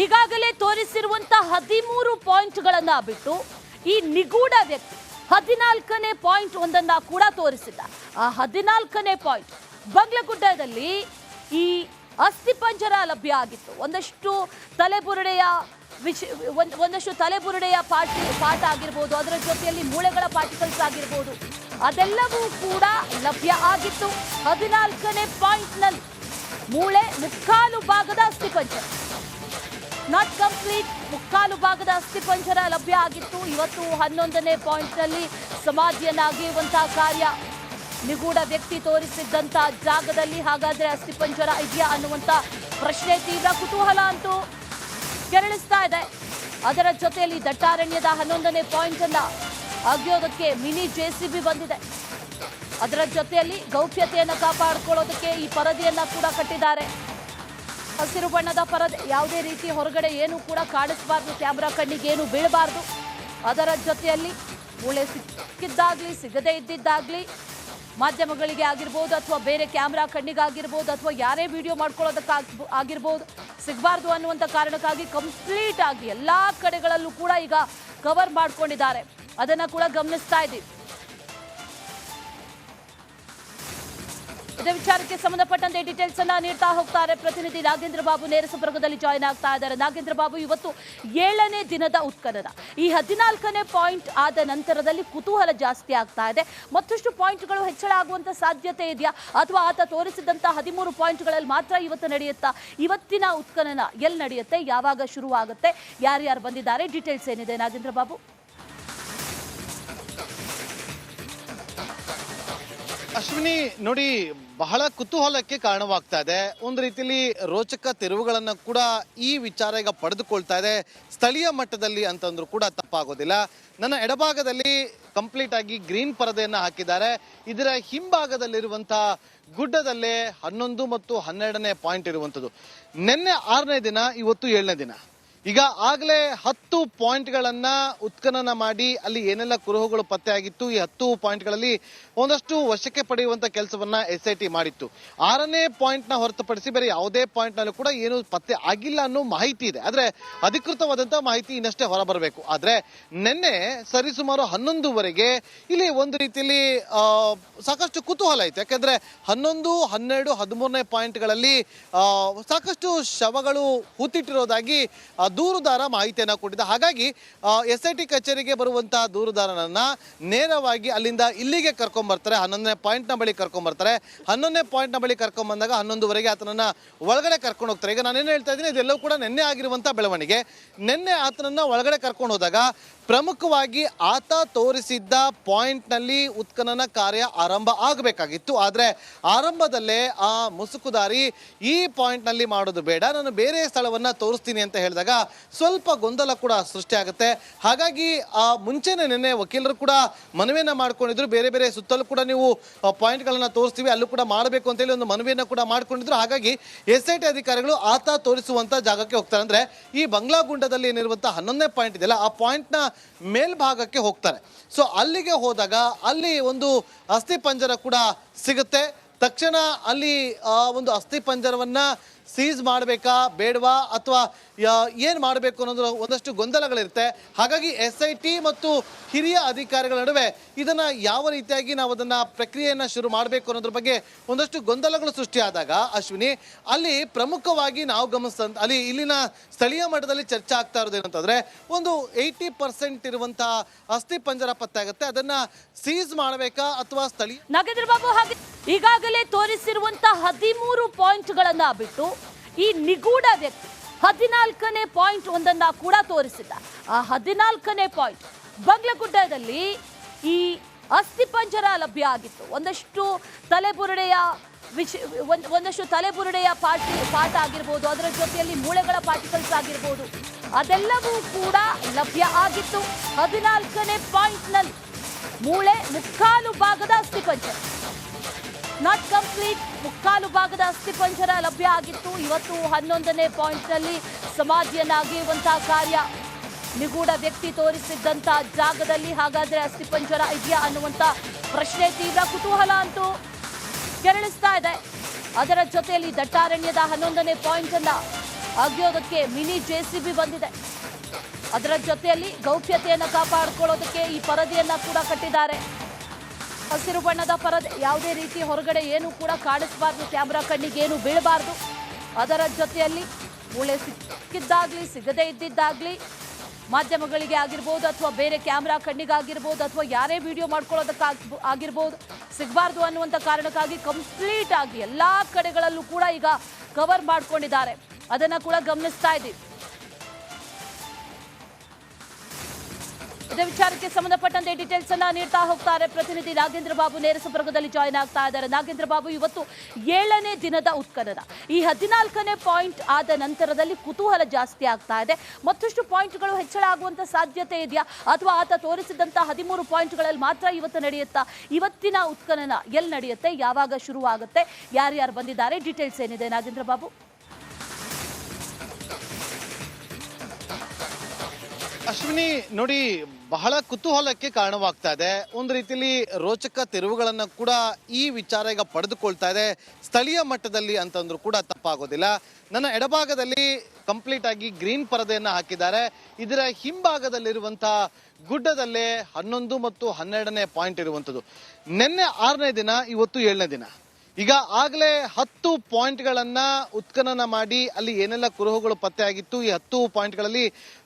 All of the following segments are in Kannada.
ಈಗಾಗಲೇ ತೋರಿಸಿರುವಂತ ಹದಿಮೂರು ಪಾಯಿಂಟ್ಗಳನ್ನ ಬಿಟ್ಟು ಈ ನಿಗೂಢ ವ್ಯಕ್ತಿ ಹದಿನಾಲ್ಕನೇ ಪಾಯಿಂಟ್ ಒಂದನ್ನ ಕೂಡ ತೋರಿಸಿದ್ದ ಆ ಹದಿನಾಲ್ಕನೇ ಪಾಯಿಂಟ್ ಬಂಗ್ಲಗುಡ್ಡದಲ್ಲಿ ಈ ಅಸ್ಥಿಪಂಜರ ಲಭ್ಯ ಆಗಿತ್ತು. ಒಂದಷ್ಟು ತಲೆಬುರುಡೆಯ ವಿಷ ಒಂದು ಒಂದಷ್ಟು ತಲೆಬುರುಡೆಯ ಪಾಟಿ ಪಾಠ ಆಗಿರ್ಬೋದು, ಅದರ ಜೊತೆಯಲ್ಲಿ ಮೂಳೆಗಳ ಪಾರ್ಟಿಕಲ್ಸ್ ಆಗಿರ್ಬೋದು, ಅದೆಲ್ಲವೂ ಕೂಡ ಲಭ್ಯ ಆಗಿತ್ತು. ಹದಿನಾಲ್ಕನೇ ಪಾಯಿಂಟ್ನಲ್ಲಿ ಮೂಳೆ ಮುಕ್ಕಾಲು ಭಾಗದ ಅಸ್ಥಿಪಂಜರ ನಾಟ್ ಕಂಪ್ಲೀಟ್ ಮುಕ್ಕಾಲು ಭಾಗದ ಅಸ್ಥಿಪಂಜರ ಲಭ್ಯ ಆಗಿತ್ತು. ಇವತ್ತು ಹನ್ನೊಂದನೇ ಪಾಯಿಂಟ್ನಲ್ಲಿ ಸಮಾಧಿಯನ್ನಾಗಿರುವಂತಹ ಕಾರ್ಯ ನಿಗೂಢ ವ್ಯಕ್ತಿ ತೋರಿಸಿದ್ದಂತ ಜಾಗದಲ್ಲಿ ಹಾಗಾದ್ರೆ ಅಸ್ಥಿಪಂಜರ ಇದೆಯಾ ಅನ್ನುವಂತ ಪ್ರಶ್ನೆ ತೀವ್ರ ಕುತೂಹಲ ಅಂತೂ ಕೆರಳಿಸ್ತಾ ಇದೆ. ಅದರ ಜೊತೆಯಲ್ಲಿ ದಟ್ಟಾರಣ್ಯದ ಹನ್ನೊಂದನೇ ಪಾಯಿಂಟ್ ಅನ್ನ ಅಗೆಯೋದಕ್ಕೆ ಮಿನಿ ಜೆಸಿಬಿ ಬಂದಿದೆ. ಅದರ ಜೊತೆಯಲ್ಲಿ ಗೌಪ್ಯತೆಯನ್ನು ಕಾಪಾಡಿಕೊಳ್ಳೋದಕ್ಕೆ ಈ ಪರದೆಯನ್ನ ಕೂಡ ಕಟ್ಟಿದ್ದಾರೆ. ಹಸಿರು ಬಣ್ಣದ ಪರದೆ, ಯಾವುದೇ ರೀತಿ ಹೊರಗಡೆ ಏನು ಕೂಡ ಕಾಣಿಸಬಾರ್ದು. ಕ್ಯಾಮ್ರಾ ಕಣ್ಣಿಗೆ ಏನು ಬೀಳಬಾರ್ದು. ಅದರ ಜೊತೆಯಲ್ಲಿ ಮೂಳೆ ಸಿಕ್ಕಿದ್ದಾಗ್ಲಿ, ಸಿಗದೇ ಇದ್ದಿದ್ದಾಗ್ಲಿ, ಮಾಧ್ಯಮಗಳಿಗೆ ಆಗಿರ್ಬೋದು ಅಥವಾ ಬೇರೆ ಕ್ಯಾಮ್ರಾ ಕಣ್ಣಿಗಾಗಿರ್ಬೋದು ಅಥವಾ ಯಾರೇ ವಿಡಿಯೋ ಮಾಡ್ಕೊಳ್ಳೋದಕ್ಕೆ ಆಗಿರ್ಬೋದು, ಸಿಗಬಾರ್ದು ಅನ್ನುವಂಥ ಕಾರಣಕ್ಕಾಗಿ ಕಂಪ್ಲೀಟ್ ಆಗಿ ಎಲ್ಲ ಕಡೆಗಳಲ್ಲೂ ಕೂಡ ಈಗ ಕವರ್ ಮಾಡ್ಕೊಂಡಿದ್ದಾರೆ. ಅದನ್ನು ಕೂಡ ಗಮನಿಸ್ತಾ ಇದ್ದೀವಿ. ಇದೇ ವಿಚಾರಕ್ಕೆ ಸಂಬಂಧಪಟ್ಟಂತೆ ಡೀಟೇಲ್ಸ್ ಅನ್ನ ನೀಡ್ತಾ ಹೋಗ್ತಾರೆ. ಪ್ರತಿನಿಧಿ ನಾಗೇಂದ್ರ ಬಾಬು ನೇರ ಸಂಪರ್ಕದಲ್ಲಿ ಜಾಯಿನ್ ಆಗ್ತಾ ಇದ್ದಾರೆ. ನಾಗೇಂದ್ರ ಬಾಬು, ಇವತ್ತು ಏಳನೇ ದಿನದ ಉತ್ಖನನ. ಈ ಹದಿನಾಲ್ಕನೇ ಪಾಯಿಂಟ್ ಆದ ನಂತರದಲ್ಲಿ ಕುತೂಹಲ ಜಾಸ್ತಿ ಆಗ್ತಾ ಇದೆ. ಮತ್ತಷ್ಟು ಪಾಯಿಂಟ್ಗಳು ಹೆಚ್ಚಳ ಆಗುವಂತ ಸಾಧ್ಯತೆ ಇದೆಯಾ? ಅಥವಾ ಆತ ತೋರಿಸಿದಂತ ಹದಿಮೂರು ಪಾಯಿಂಟ್ಗಳಲ್ಲಿ ಮಾತ್ರ ಇವತ್ತು ನಡೆಯುತ್ತಾ? ಇವತ್ತಿನ ಉತ್ಖನನ ಎಲ್ಲಿ ನಡೆಯುತ್ತೆ? ಯಾವಾಗ ಶುರುವಾಗುತ್ತೆ? ಯಾರ್ಯಾರು ಬಂದಿದ್ದಾರೆ? ಡೀಟೇಲ್ಸ್ ಏನಿದೆ ನಾಗೇಂದ್ರ ಬಾಬು? ಅಶ್ವಿನಿ, ನೋಡಿ, ಬಹಳ ಕುತೂಹಲಕ್ಕೆ ಕಾರಣವಾಗ್ತಾ ಇದೆ. ಒಂದು ರೀತಿಯಲ್ಲಿ ರೋಚಕ ತಿರುವುಗಳನ್ನು ಕೂಡ ಈ ವಿಚಾರ ಈಗ ಪಡೆದುಕೊಳ್ತಾ ಇದೆ. ಸ್ಥಳೀಯ ಮಟ್ಟದಲ್ಲಿ ಅಂತಂದ್ರೂ ಕೂಡ ತಪ್ಪಾಗೋದಿಲ್ಲ. ನನ್ನ ಎಡಭಾಗದಲ್ಲಿ ಕಂಪ್ಲೀಟ್ ಆಗಿ ಗ್ರೀನ್ ಪರದೆಯನ್ನು ಹಾಕಿದ್ದಾರೆ. ಇದರ ಹಿಂಭಾಗದಲ್ಲಿರುವಂತಹ ಗುಡ್ಡದಲ್ಲೇ ಹನ್ನೊಂದು ಮತ್ತು ಹನ್ನೆರಡನೇ ಪಾಯಿಂಟ್ ಇರುವಂಥದ್ದು. ನಿನ್ನೆ ಆರನೇ ದಿನ, ಇವತ್ತು ಏಳನೇ ದಿನ. ಈಗ ಆಗಲೇ ಹತ್ತು ಪಾಯಿಂಟ್ಗಳನ್ನ ಉತ್ಖನನ ಮಾಡಿ ಅಲ್ಲಿ ಏನೆಲ್ಲ ಕುರುಹುಗಳು ಪತ್ತೆ ಆಗಿತ್ತು, ಈ ಹತ್ತು ಪಾಯಿಂಟ್ಗಳಲ್ಲಿ ಒಂದಷ್ಟು ವಶಕ್ಕೆ ಪಡೆಯುವಂತ ಕೆಲಸವನ್ನ ಎಸ್ ಐ ಟಿ ಮಾಡಿತ್ತು. ಆರನೇ ಪಾಯಿಂಟ್ನ ಹೊರತುಪಡಿಸಿ ಬೇರೆ ಯಾವುದೇ ಪಾಯಿಂಟ್ ನಲ್ಲೂ ಕೂಡ ಏನು ಪತ್ತೆ ಆಗಿಲ್ಲ ಅನ್ನೋ ಮಾಹಿತಿ ಇದೆ. ಆದ್ರೆ ಅಧಿಕೃತವಾದಂತ ಮಾಹಿತಿ ಇನ್ನಷ್ಟೇ ಹೊರಬರಬೇಕು. ಆದ್ರೆ ನಿನ್ನೆ ಸರಿಸುಮಾರು ಹನ್ನೊಂದುವರೆಗೆ ಇಲ್ಲಿ ಒಂದು ರೀತಿಯಲ್ಲಿ ಸಾಕಷ್ಟು ಕುತೂಹಲ ಐತೆ ಯಾಕಂದ್ರೆ ಹನ್ನೊಂದು, ಹನ್ನೆರಡು, ಹದಿಮೂರನೇ ಪಾಯಿಂಟ್ಗಳಲ್ಲಿ ಸಾಕಷ್ಟು ಶವಗಳು ಹೂತಿಟ್ಟಿರೋದಾಗಿ ದೂರುದಾರ ಮಾಹಿತಿಯನ್ನು ಕೊಟ್ಟಿದ್ದ. ಹಾಗಾಗಿ ಎಸ್ ಐ ಟಿ ಕಚೇರಿಗೆ ಬರುವಂತಹ ದೂರುದಾರನನ್ನ ನೇರವಾಗಿ ಅಲ್ಲಿಂದ ಇಲ್ಲಿಗೆ ಕರ್ಕೊಂಡ್ ಬರ್ತಾರೆ. ಹನ್ನೊಂದನೇ ಪಾಯಿಂಟ್ನ ಬಳಿ ಕರ್ಕೊಂಡ್ ಬರ್ತಾರೆ. ಹನ್ನೊಂದನೇ ಪಾಯಿಂಟ್ನ ಬಳಿ ಕರ್ಕೊಂಡ್ ಬಂದಾಗ ಹನ್ನೊಂದುವರೆಗೆ ಆತನನ್ನ ಒಳಗಡೆ ಕರ್ಕೊಂಡು ಹೋಗ್ತಾರೆ. ಈಗ ನಾನೇನು ಹೇಳ್ತಾ ಇದ್ದೀನಿ, ಇದೆಲ್ಲವೂ ಕೂಡ ನಿನ್ನೆ ಆಗಿರುವಂತಹ ಬೆಳವಣಿಗೆ. ನಿನ್ನೆ ಆತನನ್ನ ಒಳಗಡೆ ಕರ್ಕೊಂಡು ಹೋದಾಗ ಪ್ರಮುಖವಾಗಿ ಆತ ತೋರಿಸಿದ್ದ ಪಾಯಿಂಟ್ನಲ್ಲಿ ಉತ್ಖನನ ಕಾರ್ಯ ಆರಂಭ ಆಗಬೇಕಾಗಿತ್ತು. ಆದರೆ ಆರಂಭದಲ್ಲೇ ಆ ಮುಸುಕುದಾರಿ ಈ ಪಾಯಿಂಟ್ನಲ್ಲಿ ಮಾಡೋದು ಬೇಡ. ನಾನು ಬೇರೆ ಸ್ಥಳವನ್ನ ತೋರಿಸ್ತೀನಿ ಅಂತ ಹೇಳಿದಾಗ ಸ್ವಲ್ಪ ಗೊಂದಲ ಕೂಡ ಸೃಷ್ಟಿ ಆಗುತ್ತೆ. ಹಾಗಾಗಿ ಆ ಮುಂಚೆನೇ ನಿನ್ನೆ ವಕೀಲರು ಕೂಡ ಮನವಿಯನ್ನ ಮಾಡ್ಕೊಂಡಿದ್ರು. ಬೇರೆ ಬೇರೆ ಸುತ್ತಲೂ ಕೂಡ ನೀವು ಪಾಯಿಂಟ್ ಗಳನ್ನ ತೋರಿಸ್ತೀವಿ, ಅಲ್ಲೂ ಕೂಡ ಮಾಡಬೇಕು ಅಂತೇಳಿ ಒಂದು ಮನವಿಯನ್ನ ಕೂಡ ಮಾಡ್ಕೊಂಡಿದ್ರು. ಹಾಗಾಗಿ ಎಸ್ ಐ ಟಿ ಅಧಿಕಾರಿಗಳು ಆತ ತೋರಿಸುವಂತ ಜಾಗಕ್ಕೆ ಹೋಗ್ತಾರೆ. ಅಂದ್ರೆ ಈ ಬಂಗ್ಲಾಗುಂಡದಲ್ಲಿ ಏನಿರುವಂಥ ಹನ್ನೊಂದನೇ ಪಾಯಿಂಟ್ ಇದೆಯಲ್ಲ, ಆ ಪಾಯಿಂಟ್ನ ಮೇಲ್ಭಾಗಕ್ಕೆ ಹೋಗ್ತಾರೆ ಸೊ ಅಲ್ಲಿಗೆ ಹೋದಾಗ ಅಲ್ಲಿ ಒಂದು ಅಸ್ಥಿ ಪಂಜರ ಕೂಡ ಸಿಗುತ್ತೆ. ತಕ್ಷಣ ಅಲ್ಲಿ ಒಂದು ಅಸ್ಥಿ ಪಂಜರವನ್ನ ಸೀಸ್ ಮಾಡಬೇಕಾ, ಬೇಡವಾ, ಅಥವಾ ಏನು ಮಾಡಬೇಕು ಅನ್ನೋದು ಒಂದಷ್ಟು ಗೊಂದಲಗಳಿರುತ್ತೆ. ಹಾಗಾಗಿ ಎಸ್ ಮತ್ತು ಹಿರಿಯ ಅಧಿಕಾರಿಗಳ ನಡುವೆ ಇದನ್ನು ಯಾವ ರೀತಿಯಾಗಿ ನಾವು ಅದನ್ನು ಪ್ರಕ್ರಿಯೆಯನ್ನು ಶುರು ಮಾಡಬೇಕು ಅನ್ನೋದ್ರ ಬಗ್ಗೆ ಒಂದಷ್ಟು ಗೊಂದಲಗಳು ಸೃಷ್ಟಿಯಾದಾಗ, ಅಶ್ವಿನಿ, ಅಲ್ಲಿ ಪ್ರಮುಖವಾಗಿ ನಾವು ಗಮನಿಸಿದಂತ ಅಲ್ಲಿ ಇಲ್ಲಿನ ಸ್ಥಳೀಯ ಮಟ್ಟದಲ್ಲಿ ಚರ್ಚೆ ಆಗ್ತಾ ಇರೋದು ಏನಂತಂದರೆ ಒಂದು ಏಯ್ಟಿ ಪರ್ಸೆಂಟ್ ಇರುವಂತಹ ಅಸ್ಥಿ ಪಂಜರ ಪತ್ತೆ ಆಗುತ್ತೆ. ಅದನ್ನು ಸೀಸ್ ಮಾಡಬೇಕಾ ಅಥವಾ ಸ್ಥಳೀಯ? ಹಾಗೆ ಈಗಾಗಲೇ ತೋರಿಸಿರುವಂತಹ ಹದಿಮೂರು ಪಾಯಿಂಟ್ಗಳನ್ನು ಬಿಟ್ಟು ಈ ನಿಗೂಢ ವ್ಯಕ್ತಿ ಹದಿನಾಲ್ಕನೇ ಪಾಯಿಂಟ್ ಒಂದನ್ನ ಕೂಡ ತೋರಿಸಿದ್ದ. ಆ ಹದಿನಾಲ್ಕನೇ ಪಾಯಿಂಟ್ ಬಂಗ್ಲಗುಡ್ಡದಲ್ಲಿ ಈ ಅಸ್ಥಿಪಂಜರ ಲಭ್ಯ ಆಗಿತ್ತು. ಒಂದಷ್ಟು ತಲೆಬುರುಡೆಯ ವಿಶ್ ಒಂದು ಒಂದಷ್ಟು ತಲೆಬುರುಡೆಯ ಪಾಟಿ ಪಾಠ ಆಗಿರ್ಬೋದು, ಅದರ ಜೊತೆಯಲ್ಲಿ ಮೂಳೆಗಳ ಪಾರ್ಟಿಕಲ್ಸ್ ಆಗಿರ್ಬೋದು, ಅದೆಲ್ಲವೂ ಕೂಡ ಲಭ್ಯ ಆಗಿತ್ತು. ಹದಿನಾಲ್ಕನೇ ಪಾಯಿಂಟ್ನಲ್ಲಿ ಮೂಳೆ ಮುಕ್ಕಾಲು ಭಾಗದ ಅಸ್ಥಿಪಂಜರ ನಾಟ್ ಕಂಪ್ಲೀಟ್ ಮುಕ್ಕಾಲು ಭಾಗದ ಅಸ್ಥಿಪಂಜರ ಲಭ್ಯ ಆಗಿತ್ತು. ಇವತ್ತು ಹನ್ನೊಂದನೇ ಪಾಯಿಂಟ್ನಲ್ಲಿ ಸಮಾಧಿಯನ್ನ ಅಗೆಯುವಂತಹ ಕಾರ್ಯ ನಿಗೂಢ ವ್ಯಕ್ತಿ ತೋರಿಸಿದ್ದಂಥ ಜಾಗದಲ್ಲಿ ಹಾಗಾದ್ರೆ ಅಸ್ಥಿಪಂಜರ ಇದೆಯಾ ಅನ್ನುವಂತ ಪ್ರಶ್ನೆ ತೀವ್ರ ಕುತೂಹಲ ಅಂತೂ ಕೆರಳಿಸ್ತಾ ಇದೆ. ಅದರ ಜೊತೆಯಲ್ಲಿ ದಟ್ಟಾರಣ್ಯದ ಹನ್ನೊಂದನೇ ಪಾಯಿಂಟ್ ಅನ್ನ ಅಗಿಯೋದಕ್ಕೆ ಮಿನಿ ಬಿ ಬಂದಿದೆ. ಅದರ ಜೊತೆಯಲ್ಲಿ ಗೌಪ್ಯತೆಯನ್ನು ಕಾಪಾಡಿಕೊಳ್ಳೋದಕ್ಕೆ ಈ ಪರದೆಯನ್ನ ಕೂಡ ಕಟ್ಟಿದ್ದಾರೆ. ಹಸಿರು ಬಣ್ಣದ ಪರದೆ ಯಾವುದೇ ರೀತಿ ಹೊರಗಡೆ ಏನು ಕೂಡ ಕಾಣಿಸಬಾರ್ದು. ಕ್ಯಾಮ್ರಾ ಕಣ್ಣಿಗೆ ಏನು ಬೀಳಬಾರ್ದು. ಅದರ ಜೊತೆಯಲ್ಲಿ ಮೂಳೆ ಸಿಕ್ಕಿದ್ದಾಗ್ಲಿ, ಸಿಗದೇ ಇದ್ದಿದ್ದಾಗ್ಲಿ, ಮಾಧ್ಯಮಗಳಿಗೆ ಆಗಿರ್ಬೋದು ಅಥವಾ ಬೇರೆ ಕ್ಯಾಮ್ರಾ ಕಣ್ಣಿಗಾಗಿರ್ಬೋದು ಅಥವಾ ಯಾರೇ ವಿಡಿಯೋ ಮಾಡ್ಕೊಳ್ಳೋದಕ್ಕಾಗಿ ಆಗಿರ್ಬೋದು, ಸಿಗಬಾರ್ದು ಅನ್ನುವಂಥ ಕಾರಣಕ್ಕಾಗಿ ಕಂಪ್ಲೀಟ್ ಆಗಿ ಎಲ್ಲ ಕಡೆಗಳಲ್ಲೂ ಕೂಡ ಈಗ ಕವರ್ ಮಾಡ್ಕೊಂಡಿದ್ದಾರೆ. ಅದನ್ನು ಕೂಡ ಗಮನಿಸ್ತಾ ಇದ್ದೀವಿ. ಇದೇ ವಿಚಾರಕ್ಕೆ ಸಂಬಂಧಪಟ್ಟಂತೆ ಡೀಟೇಲ್ಸ್ ಅನ್ನ ನೀಡ್ತಾ ಹೋಗ್ತಾರೆ. ಪ್ರತಿನಿಧಿ ನಾಗೇಂದ್ರ ಬಾಬು ನೇರ ಸಂಪರ್ಕದಲ್ಲಿ ಜಾಯ್ನ್ ಆಗ್ತಾ ಇದ್ದಾರೆ. ನಾಗೇಂದ್ರ ಬಾಬು, ಇವತ್ತು ಏಳನೇ ದಿನದ ಉತ್ಖನನ. ಈ ಹದಿನಾಲ್ಕನೇ ಪಾಯಿಂಟ್ ಆದ ನಂತರದಲ್ಲಿ ಕುತೂಹಲ ಜಾಸ್ತಿ ಆಗ್ತಾ ಇದೆ. ಮತ್ತಷ್ಟು ಪಾಯಿಂಟ್ಗಳು ಹೆಚ್ಚಳ ಆಗುವಂತ ಸಾಧ್ಯತೆ ಇದೆಯಾ? ಅಥವಾ ಆತ ತೋರಿಸಿದಂತ ಹದಿಮೂರು ಪಾಯಿಂಟ್ಗಳಲ್ಲಿ ಮಾತ್ರ ಇವತ್ತು ನಡೆಯುತ್ತಾ? ಇವತ್ತಿನ ಉತ್ಖನನ ಎಲ್ಲಿ ನಡೆಯುತ್ತೆ? ಯಾವಾಗ ಶುರುವಾಗುತ್ತೆ? ಯಾರ್ಯಾರು ಬಂದಿದ್ದಾರೆ? ಡೀಟೇಲ್ಸ್ ಏನಿದೆ ನಾಗೇಂದ್ರ ಬಾಬು? ಅಶ್ವಿನಿ, ನೋಡಿ, ಬಹಳ ಕುತೂಹಲಕ್ಕೆ ಕಾರಣವಾಗ್ತಾ ಇದೆ. ಒಂದು ರೀತಿಯಲ್ಲಿ ರೋಚಕ ತಿರುವುಗಳನ್ನು ಕೂಡ ಈ ವಿಚಾರ ಈಗ ಪಡೆದುಕೊಳ್ತಾ ಇದೆ. ಸ್ಥಳೀಯ ಮಟ್ಟದಲ್ಲಿ ಅಂತಂದ್ರೂ ಕೂಡ ತಪ್ಪಾಗೋದಿಲ್ಲ. ನನ್ನ ಎಡಭಾಗದಲ್ಲಿ ಕಂಪ್ಲೀಟ್ ಆಗಿ ಗ್ರೀನ್ ಪರದೆಯನ್ನು ಹಾಕಿದ್ದಾರೆ. ಇದರ ಹಿಂಭಾಗದಲ್ಲಿರುವಂತಹ ಗುಡ್ಡದಲ್ಲೇ ಹನ್ನೊಂದು ಮತ್ತು ಹನ್ನೆರಡನೇ ಪಾಯಿಂಟ್ ಇರುವಂಥದ್ದು. ನಿನ್ನೆ ಆರನೇ ದಿನ, ಇವತ್ತು ಏಳನೇ ದಿನ. ಈಗ ಆಗಲೇ ಹತ್ತು ಪಾಯಿಂಟ್ಗಳನ್ನ ಉತ್ಖನನ ಮಾಡಿ ಅಲ್ಲಿ ಏನೆಲ್ಲ ಕುರುಹುಗಳು ಪತ್ತೆ ಆಗಿತ್ತು, ಈ ಹತ್ತು ಪಾಯಿಂಟ್ಗಳಲ್ಲಿ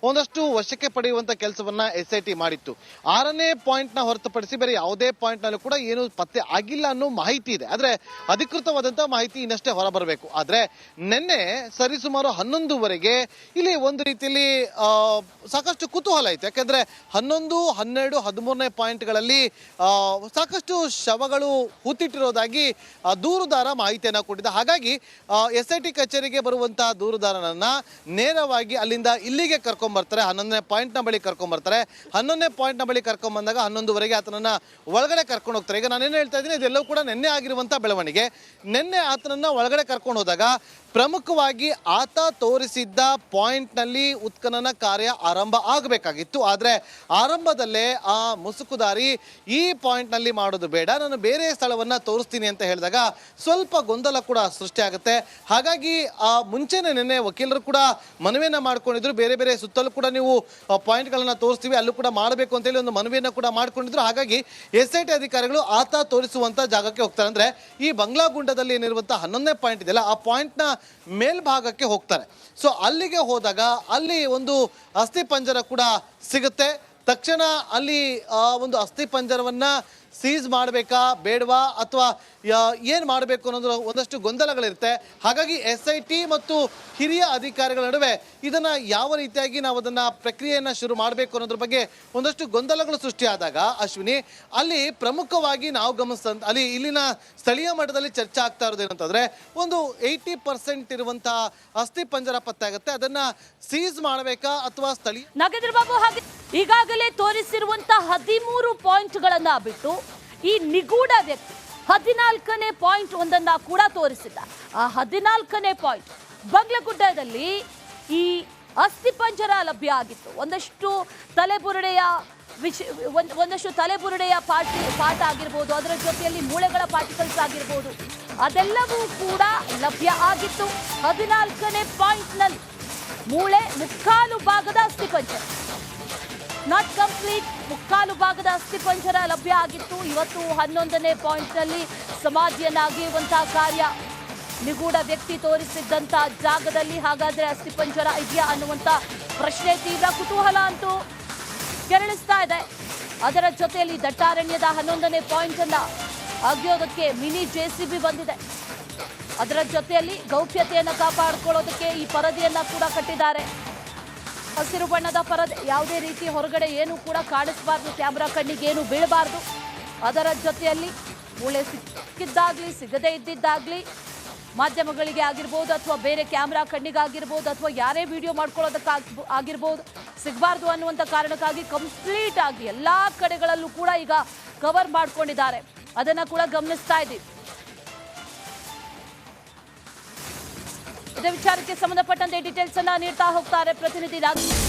ಒಂದಷ್ಟು ವಶಕ್ಕೆ ಪಡೆಯುವಂತ ಕೆಲಸವನ್ನ ಎಸ್ ಮಾಡಿತ್ತು. ಆರನೇ ಪಾಯಿಂಟ್ನ ಹೊರತುಪಡಿಸಿ ಬೇರೆ ಯಾವುದೇ ಪಾಯಿಂಟ್ ನಲ್ಲೂ ಕೂಡ ಏನು ಪತ್ತೆ ಆಗಿಲ್ಲ ಅನ್ನೋ ಮಾಹಿತಿ ಇದೆ. ಆದ್ರೆ ಅಧಿಕೃತವಾದಂತಹ ಮಾಹಿತಿ ಇನ್ನಷ್ಟೇ ಹೊರಬರಬೇಕು. ಆದ್ರೆ ನಿನ್ನೆ ಸರಿಸುಮಾರು ಹನ್ನೊಂದುವರೆಗೆ ಇಲ್ಲಿ ಒಂದು ರೀತಿಯಲ್ಲಿ ಸಾಕಷ್ಟು ಕುತೂಹಲ ಇತ್ತು. ಯಾಕಂದ್ರೆ ಹನ್ನೊಂದು, ಹನ್ನೆರಡು, ಹದಿಮೂರನೇ ಪಾಯಿಂಟ್ಗಳಲ್ಲಿ ಸಾಕಷ್ಟು ಶವಗಳು ಹೂತಿಟ್ಟಿರೋದಾಗಿ ದೂರುದಾರ ಮಾಹಿತಿಯನ್ನು ಕೊಟ್ಟಿದ್ದ. ಹಾಗಾಗಿ ಎಸ್ ಐ ಟಿ ಕಚೇರಿಗೆ ಬರುವಂತಹ ದೂರುದಾರನನ್ನ ನೇರವಾಗಿ ಅಲ್ಲಿಂದ ಇಲ್ಲಿಗೆ ಕರ್ಕೊಂಡ್ ಬರ್ತಾರೆ. ಹನ್ನೊಂದನೇ ಪಾಯಿಂಟ್ನ ಬಳಿ ಕರ್ಕೊಂಡ್ ಬರ್ತಾರೆ. ಹನ್ನೊಂದನೇ ಪಾಯಿಂಟ್ನ ಬಳಿ ಕರ್ಕೊಂಡ್ ಬಂದಾಗ ಹನ್ನೊಂದುವರೆಗೆ ಆತನನ್ನ ಒಳಗಡೆ ಕರ್ಕೊಂಡು ಹೋಗ್ತಾರೆ. ಈಗ ನಾನೇನು ಹೇಳ್ತಾ ಇದ್ದೀನಿ, ಇದೆಲ್ಲವೂ ಕೂಡ ನಿನ್ನೆ ಆಗಿರುವಂತಹ ಬೆಳವಣಿಗೆ. ನಿನ್ನೆ ಆತನನ್ನ ಒಳಗಡೆ ಕರ್ಕೊಂಡು ಹೋದಾಗ ಪ್ರಮುಖವಾಗಿ ಆತ ತೋರಿಸಿದ್ದ ಪಾಯಿಂಟ್ನಲ್ಲಿ ಉತ್ಖನನ ಕಾರ್ಯ ಆರಂಭ ಆಗಬೇಕಾಗಿತ್ತು. ಆದರೆ, ಆರಂಭದಲ್ಲೇ ಆ ಮುಸುಕುದಾರಿ ಈ ಪಾಯಿಂಟ್ನಲ್ಲಿ ಮಾಡೋದು ಬೇಡ. ನಾನು ಬೇರೆ ಸ್ಥಳವನ್ನ ತೋರಿಸ್ತೀನಿ ಅಂತ ಹೇಳಿದಾಗ ಸ್ವಲ್ಪ ಗೊಂದಲ ಕೂಡ ಸೃಷ್ಟಿ ಆಗುತ್ತೆ ಹಾಗಾಗಿ, ಆ ಮುಂಚೆನೆ ನಿನ್ನೆ ವಕೀಲರು ಕೂಡ ಮನವಿಯನ್ನ ಮಾಡ್ಕೊಂಡಿದ್ರು. ಬೇರೆ ಬೇರೆ ಸುತ್ತಲೂ ಕೂಡ ನೀವು ಪಾಯಿಂಟ್ಗಳನ್ನು ತೋರಿಸ್ತೀವಿ, ಅಲ್ಲೂ ಕೂಡ ಮಾಡಬೇಕು ಅಂತೇಳಿ ಒಂದು ಮನವಿಯನ್ನು ಕೂಡ ಮಾಡ್ಕೊಂಡಿದ್ರು. ಹಾಗಾಗಿ ಎಸ್ ಐ ಟಿ ಅಧಿಕಾರಿಗಳು ಆತ ತೋರಿಸುವಂತ ಜಾಗಕ್ಕೆ ಹೋಗ್ತಾರೆ. ಅಂದ್ರೆ, ಈ ಬಂಗ್ಲಾ ಗುಂಡದಲ್ಲಿ ಏನಿರುವಂತ ಹನ್ನೊಂದನೇ ಪಾಯಿಂಟ್ ಇದೆಯಲ್ಲ, ಆ ಪಾಯಿಂಟ್ನ ಮೇಲ್ಭಾಗಕ್ಕೆ ಹೋಗ್ತಾರೆ. ಸೊ, ಅಲ್ಲಿಗೆ ಹೋದಾಗ, ಅಲ್ಲಿ ಒಂದು ಅಸ್ಥಿ ಪಂಜರ ಕೂಡ ಸಿಗುತ್ತೆ. ತಕ್ಷಣ ಅಲ್ಲಿ ಒಂದು ಅಸ್ಥಿ ಪಂಜರವನ್ನ ಸೀಸ್ ಮಾಡಬೇಕಾ, ಬೇಡವಾ, ಅಥವಾ ಏನು ಮಾಡಬೇಕು ಅನ್ನೋದು ಒಂದಷ್ಟು ಗೊಂದಲಗಳಿರುತ್ತೆ. ಹಾಗಾಗಿ ಎಸ್ ಮತ್ತು ಹಿರಿಯ ಅಧಿಕಾರಿಗಳ ನಡುವೆ ಇದನ್ನು ಯಾವ ರೀತಿಯಾಗಿ ನಾವು ಅದನ್ನು ಪ್ರಕ್ರಿಯೆಯನ್ನು ಶುರು ಮಾಡಬೇಕು ಅನ್ನೋದ್ರ ಬಗ್ಗೆ ಒಂದಷ್ಟು ಗೊಂದಲಗಳು ಸೃಷ್ಟಿಯಾದಾಗ, ಅಶ್ವಿನಿ, ಅಲ್ಲಿ ಪ್ರಮುಖವಾಗಿ ನಾವು ಗಮನಿಸಿದಂತ ಅಲ್ಲಿ ಇಲ್ಲಿನ ಸ್ಥಳೀಯ ಮಟ್ಟದಲ್ಲಿ ಚರ್ಚೆ ಆಗ್ತಾ ಇರೋದು ಏನಂತಂದರೆ ಒಂದು ಏಯ್ಟಿ ಪರ್ಸೆಂಟ್ ಇರುವಂತಹ ಅಸ್ಥಿ ಪಂಜರ ಪತ್ತೆ ಆಗುತ್ತೆ. ಅದನ್ನ ಸೀಸ್ ಮಾಡಬೇಕಾ ಅಥವಾ ಸ್ಥಳೀಯ ಬಾಬು ಹಾಗೆ ಈಗಾಗಲೇ ತೋರಿಸಿರುವಂತಹ ಹದಿಮೂರು ಪಾಯಿಂಟ್ಗಳನ್ನು ಬಿಟ್ಟು ಈ ನಿಗೂಢ ವ್ಯಕ್ತಿ ಹದಿನಾಲ್ಕನೇ ಪಾಯಿಂಟ್ ಒಂದನ್ನ ಕೂಡ ತೋರಿಸಿದ್ದ. ಆ ಹದಿನಾಲ್ಕನೇ ಪಾಯಿಂಟ್ ಬಂಗ್ಲಗುಡ್ಡದಲ್ಲಿ ಈ ಅಸ್ಥಿಪಂಜರ ಲಭ್ಯ ಆಗಿತ್ತು. ಒಂದಷ್ಟು ತಲೆಬುರುಡೆಯ ಒಂದ್- ಒಂದಷ್ಟು ತಲೆಬುರುಡೆಯ ಪಾಟಿ ಪಾಠ ಆಗಿರ್ಬೋದು, ಅದರ ಜೊತೆಯಲ್ಲಿ ಮೂಳೆಗಳ ಪಾರ್ಟಿಕಲ್ಸ್ ಆಗಿರ್ಬೋದು, ಅದೆಲ್ಲವೂ ಕೂಡ ಲಭ್ಯ ಆಗಿತ್ತು. ಹದಿನಾಲ್ಕನೇ ಪಾಯಿಂಟ್ನಲ್ಲಿ ಮೂಳೆ ಮುಕ್ಕಾಲು ಭಾಗದ ಅಸ್ಥಿಪಂಜರ ನಾಟ್ ಕಂಪ್ಲೀಟ್ ಮುಕ್ಕಾಲು ಭಾಗದ ಅಸ್ಥಿಪಂಜರ ಲಭ್ಯ ಆಗಿತ್ತು. ಇವತ್ತು ಹನ್ನೊಂದನೇ ಪಾಯಿಂಟ್ನಲ್ಲಿ ಸಮಾಧಿಯನ್ನಾಗಿರುವಂತಹ ಕಾರ್ಯ ನಿಗೂಢ ವ್ಯಕ್ತಿ ತೋರಿಸಿದ್ದಂತ ಜಾಗದಲ್ಲಿ ಹಾಗಾದ್ರೆ ಅಸ್ಥಿಪಂಜರ ಇದೆಯಾ ಅನ್ನುವಂತ ಪ್ರಶ್ನೆ ತೀವ್ರ ಕುತೂಹಲ ಅಂತೂ ಕೆರಳಿಸ್ತಾ ಇದೆ. ಅದರ ಜೊತೆಯಲ್ಲಿ ದಟ್ಟಾರಣ್ಯದ ಹನ್ನೊಂದನೇ ಪಾಯಿಂಟ್ ಅನ್ನ ಅಗೆಯೋದಕ್ಕೆ ಮಿನಿ ಜೆಸಿಬಿ ಬಂದಿದೆ. ಅದರ ಜೊತೆಯಲ್ಲಿ ಗೌಪ್ಯತೆಯನ್ನು ಕಾಪಾಡಿಕೊಳ್ಳೋದಕ್ಕೆ ಈ ಪರದೆಯನ್ನ ಕೂಡ ಕಟ್ಟಿದ್ದಾರೆ. ಹಸಿರು ಬಣ್ಣದ ಪರದೆ, ಯಾವುದೇ ರೀತಿ ಹೊರಗಡೆ ಏನು ಕೂಡ ಕಾಣಿಸಬಾರ್ದು. ಕ್ಯಾಮ್ರಾ ಕಣ್ಣಿಗೆ ಏನು ಬೀಳಬಾರ್ದು. ಅದರ ಜೊತೆಯಲ್ಲಿ ಮೂಳೆ ಸಿಕ್ಕಿದ್ದಾಗ್ಲಿ, ಸಿಗದೇ ಇದ್ದಿದ್ದಾಗ್ಲಿ, ಮಾಧ್ಯಮಗಳಿಗೆ ಆಗಿರ್ಬೋದು ಅಥವಾ ಬೇರೆ ಕ್ಯಾಮ್ರಾ ಕಣ್ಣಿಗಾಗಿರ್ಬೋದು ಅಥವಾ ಯಾರೇ ವಿಡಿಯೋ ಮಾಡ್ಕೊಳ್ಳೋದಕ್ಕೆ ಆಗಿರ್ಬೋದು, ಸಿಗಬಾರ್ದು ಅನ್ನುವಂಥ ಕಾರಣಕ್ಕಾಗಿ ಕಂಪ್ಲೀಟ್ ಆಗಿ ಎಲ್ಲ ಕಡೆಗಳಲ್ಲೂ ಕೂಡ ಈಗ ಕವರ್ ಮಾಡ್ಕೊಂಡಿದ್ದಾರೆ. ಅದನ್ನು ಕೂಡ ಗಮನಿಸ್ತಾ ಇದ್ದೀವಿ. ವಿಚಾರಕ್ಕೆ ಸಂಬಂಧಪಟ್ಟಂತೆ ಡೀಟೇಲ್ಸ್ ಅನ್ನ ನೀಡ್ತಾ ಹೋಗ್ತಾರೆ ಪ್ರತಿನಿಧಿ ನಾಗ್